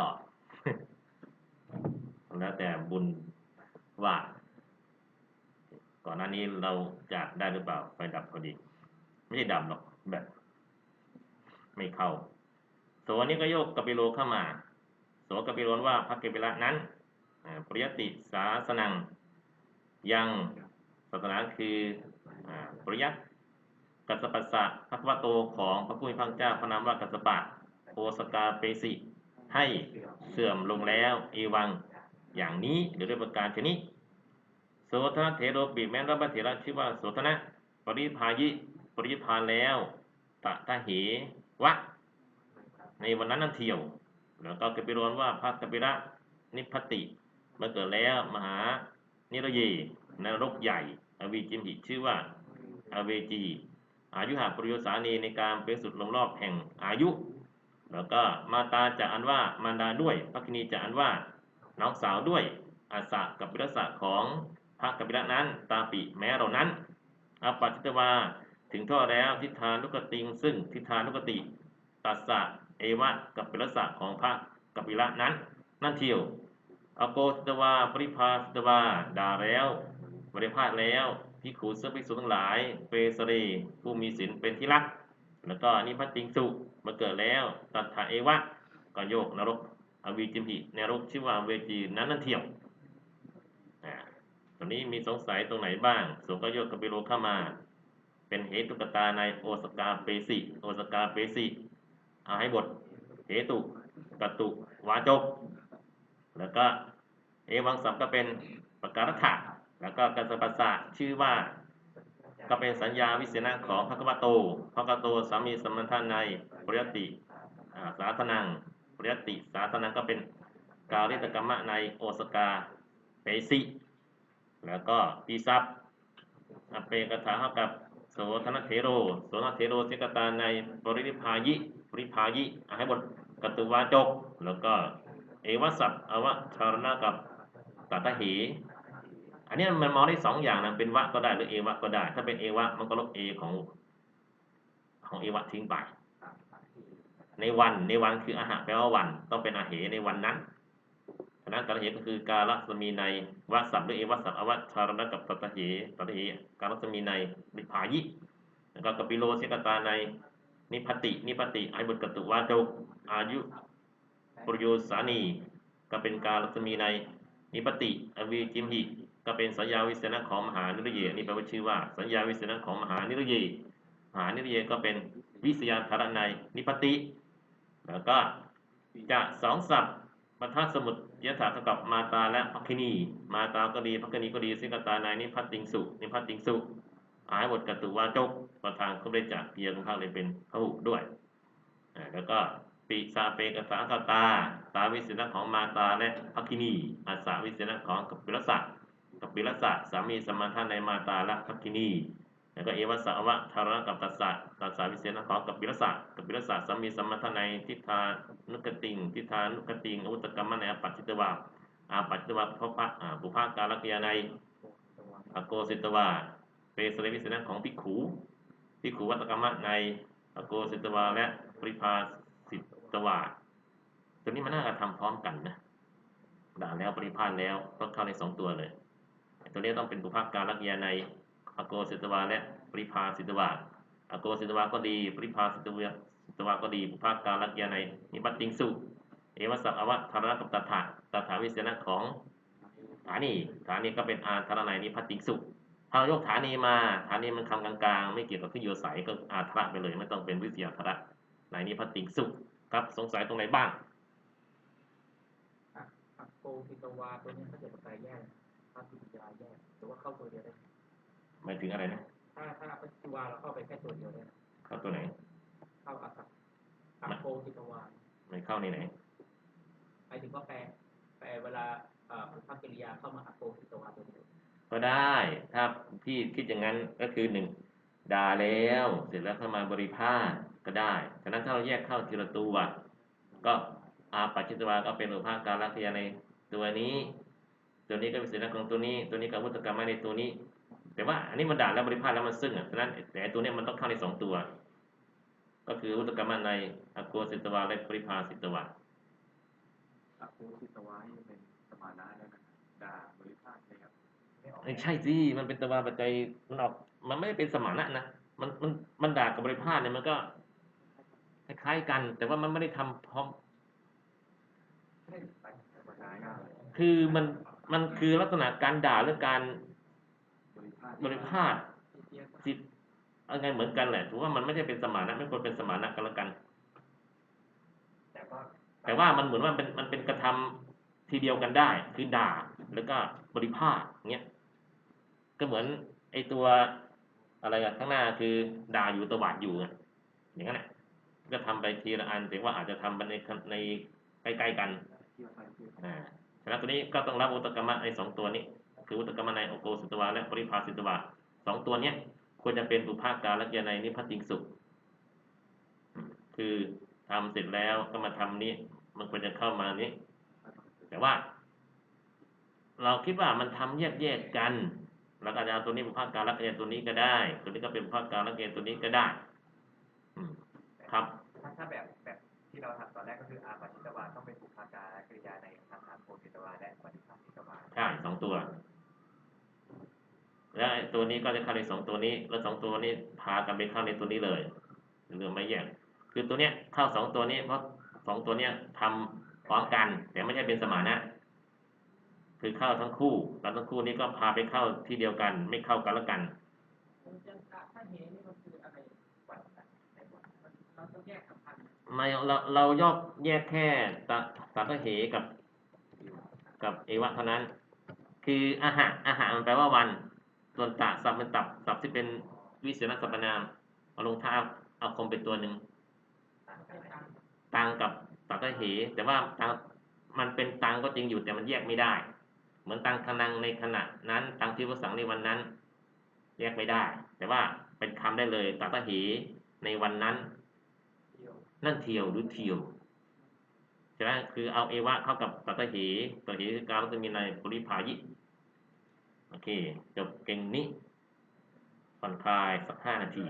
ต่อ แล้วแต่บุญว่า ก่อนหน้านี้เราจะได้หรือเปล่าไฟดับพอดี ไม่ใช่ดับหรอกแบบ ไม่เข้าโสนี้ก็โยกกัปิโลเข้ามาโสกปิโลนว่าพระกปิละนั้นปริยติสาสนัง ยังศาสนาคือปริยัติกัสปัสสะพระวโตของพระผู้มีพระเจ้าพระนามว่ากัสปะโอสกาเปสิ ให้เสื่อมลงแล้วเอวังอย่างนี้หรือด้วยประการชนิดโสธนะเทโรปิแม้รับเถระชื่อว่าโสธนะปริพายิปริพานแล้วตะทะเหวะ ในวันนั้นนั่นเที่ยว แล้วก็กปิโรนว่าพระกปิระนิพพติเมื่อเกิดแล้วมหานิรเยนรกใหญ่ อวีจิมหิชื่อว่าอเวจี อายุหาปริโยสานีในการเป็นสุดลงรอบแห่งอายุ แล้วก็มาตาจะอันว่ามารดาด้วยพักินีจะอันว่าน้องสาวด้วยอาสะกับปิรสะของพระกปิระนั้น ตาปิแม้เรานั้นอปัจจิตวาถึงท่อแล้วทิฏฐานุกติงซึ่งทิฏฐานุกติตัสสะเอวะกับปิรสะของพระกปิระนั้น นั่นเที่ยวอโกสตวาปริภาสตวาด่าแล้วบริพาทแล้วพิขูเสื้อภิกษุทั้งหลายเปสเรผู้มีศีลเป็นที่รัก แล้วก็นิพพัติงสุมาเกิดแล้วตัทธาเอวะก็โยกนรกอวีจิมหินรกชื่อว่าเวจีนั้นนั่นเที่ยวอ่าตรงนี้มีสงสัยตรงไหนบ้างสงก็โยกกบิโลเข้ามา เป็นเหตุกตาในโอสกาเปสิโอสกาเปสิเอาให้บทเหตุกตุวาจก แล้วก็เอวังสัมก็เป็นปการถะแล้วก็กัสปัสสะชื่อว่า ก็เป็นสัญญาวิเศษณะของพระกวโตพระกโตสามีสมณทานในปริยติอ่าสาธนังปริยติสาธนังก็เป็นกาลิตกรรมะในโอสกาเปสิแล้วก็ปีซับอเปกถาเท่ากับโสธนเทโรโสธนเทโรสิกตาในปริพายิปริพายิให้บทกตุวาจก แล้วก็เอวสัพอวชารณะกับตัตเห อันนี้มันมองได้สองอย่างนะเป็นวะก็ได้หรือเอวะก็ได้ ถ้าเป็นเอวะมันก็ลบเอของของเอวะทิ้งไป ในวันในวันคืออาหารแปลว่าวัน ต้องเป็นอาเหในวันนั้นฉะนั้นการเหก็คือกาลสมีในวสัพหรือเอวสัพอวชารณะกับตัตเหตัตเหกาลสมีในนิพายิแล้วก็กปิโลเสกตาในนิพติ นิพติไอบุตรกตุวาจกอายุปรโยสานี ก็เป็นกาลสมีใน นิพพติอวีจิมหิ ก็เป็นสัญญาวิเศษของมหานิรเยนี่แปลว่าชื่อว่า สัญญาวิเศษของมหานิรเยมหานิรเยก็เป็นวิสยานธารนัยนิพติ แล้วก็จะสองศัพท์มัทสมุทยถาเท่ากับมาตาและพักคินี มาตาก็ดีพักคินีก็ดีสิกตาในนิพัตติงสุนิพัตติงสุอายบทกตุวาจกประธานก็ได้จากเพียงภาเลยเป็นพหุด้วยแล้วก็ ปิสาเปกสาคตาตาวิเศษของมาตาและพักคินีอาสาวิเศษของกัปปิรสะกับปิรสะสามีสมาทานในมาตาและพักกินีแล้วก็เอวัสสะวะธาระกับตัสสะตัสสะวิเศษนะของกับปิรสะกับปิรสะสามีสมาทานในทิฏฐานุกติงทิฏฐานุกติงอุตกรรมะในอปัจจิตวาอาปัจจิตวาพระพักบุพากาลกยาในอโกสิตวาเปสเลวิเศษนะของภิขูภิขูวัตกรรมะในอโกสิตวาและปริภาส ตวาตัวนี้มันน่าจะทำพร้อมกันนะด่าแล้วปริพานแล้วก็เข้าในสองตัวเลย ตัวนี้ต้องเป็นบุพการักษณะในอโกสิตวาและปริพาสิตวาอโกสิตวาก็ดี ปริพาสิตวาสิตวาก็ดีบุพการักษณะในนิบัติงสุเอวสัพอวะธาระกับตถาตถาวิเศษณะของฐานีฐานีก็เป็นอาธารนัยนิพัติงสุถ้ายกฐานีมาฐานีมันคำกลางๆ ไม่เกี่ยวกับที่อยู่อาศัยก็อาธระไปเลย ไม่ต้องเป็นวิทยาธระในนิพัตติงสุ ครับสงสัยตรงไหนบ้างอะอะโกพิตวาตัวนี้ถ้าเกิดแปลแยกถ้าปิยาแยกหรือว่าเข้าตัวเดียวได้หมายถึงอะไรนะถ้าถ้าปัจจุวาเราเข้าไปแค่ตัวเดียวได้เข้าตัวไหน เข้าอะสักอะโกพิตวาไม่เข้าในไหนหมายถึงว่าแปลแปลเวลาเอ่อภาพกริยาเข้ามาอะโกพิตวาตัวเดียวก็ได้ถ้าพี่คิดอย่างนั้นก็คือหนึ่งด่าแล้ว เสร็จแล้วเข้ามาบริพาท ก็ได้ฉะนั้นถ้าเราแยกเข้าทีละตัวก็อาปัจจิตวาก็เป็นอุปาการลักษณะในตัวนี้ ตัวนี้ก็เป็นศีลของตัวนี้ ตัวนี้ก็วุตกรรมในตัวนี้ แต่ว่าอันนี้มันด่าแล้วบริพาทแล้วมันซึ่งอะฉะนั้นแต่ตัวเนี้ยมันต้องเข้าในสองตัว ก็คือวุตกรรมในอโกสิตวาและปริพาสิตวาภูสิตวานี่เป็นสมานะได้ไหมด่าบริพาทเลยครับไม่ใช่สิมันเป็นตวาปัจจัยมันออกมันไม่ได้เป็นสมานะนะมันมันมันด่ากับบริพาทเนี่ยมันก็ คล้ายๆกัน แต่ว่ามันไม่ได้ทำพร้อมสมานะคือมันมันคือลักษณะการด่าหรือการบริพาทบริพาทจิตอะไรเหมือนกันแหละถือว่ามันไม่ได้เป็นสมานะไม่ควรเป็นสมานะกันแล้วกันแต่ก็แต่ว่ามันเหมือนว่าเป็นมันเป็นกระทำทีเดียวกันได้ คือด่าแล้วก็บริพาทเงี้ยก็เหมือนไอตัวอะไรอะข้างหน้าคือด่าอยู่ตวาดอยู่อะอย่างนั้นแหละ ก็ทำไปทีละอันแต่ว่าอาจจะทำไปในในใกล้ๆกันอ่าฉะนั้นตัวนี้ก็ต้องรับอุตกรรมะในสองตัวนี้ คืออุตกรรมะในโอโกสิตวาและปริภาสิตวาสองตัวเนี้ยควรจะเป็นอุภาการและเจในนิพพติงสุข คือทำเสร็จแล้วก็มาทำนี้ มันควรจะเข้ามานี้ แต่ว่า เราคิดว่ามันทำแยกแยกๆกัน แล้วก็จะเอาตัวนี้ป็นภาคการรักเอนตัวนี้ก็ได้ ตัวนี้ก็เป็นภาคการรักเอนตัวนี้ก็ได้ ครับถ้าถ้าแบบแบบที่เราทำตอนแรกก็คืออาปาชิตวาต้องเป็นบุคาการกริยาในทางอาโปจิตวาและปฏิภาชิตวาใช่สองตัว แล้วไอ้ตัวนี้ก็จะเข้าในสองตัวนี้ แล้วสองตัวนี้พากันไปเข้าในตัวนี้เลยหรือไม่แยกคือตัวเนี้ยเข้าสองตัวนี้ เพราะสองตัวเนี้ยทำพร้อมกัน แต่ไม่ใช่เป็นสมานะคือเข้าทั้งคู่แล้วทั้งคู่นี้ก็พาไปเข้าที่เดียวกัน ไม่เข้ากันแล้วกัน เราต้องแยกสัมพันธ์ไม่เราเรายอกแยกแค่ตะตาตะเหกับ กับเอวะเท่านั้น คืออาหารอาหารมันแปลว่าวัน ส่วนตะสับเป็นตับสับที่เป็นวิเศษสัพพนามเอาลงท้าเอาคมเป็นตัวหนึ่งต่างกัเป็นนไหมกาตังกับตัตะเห แต่ว่าตังมันเป็นตังก็จริงอยู่แต่มันแยกไม่ได้ เหมือนตังคนังในขณะนั้น ตังที่วสังในวันนั้น แยกไม่ได้ แต่ว่าเป็นคำได้เลยตัตะเหในวันนั้น นั่นเทียวหรือเทียวใช่ไหมคือเอาเอวะเข้ากับตัตเหตัตเหคือการจะมีในปริภายิโอเค จบเก่งนี้ผ่อนคลายสักห้านาที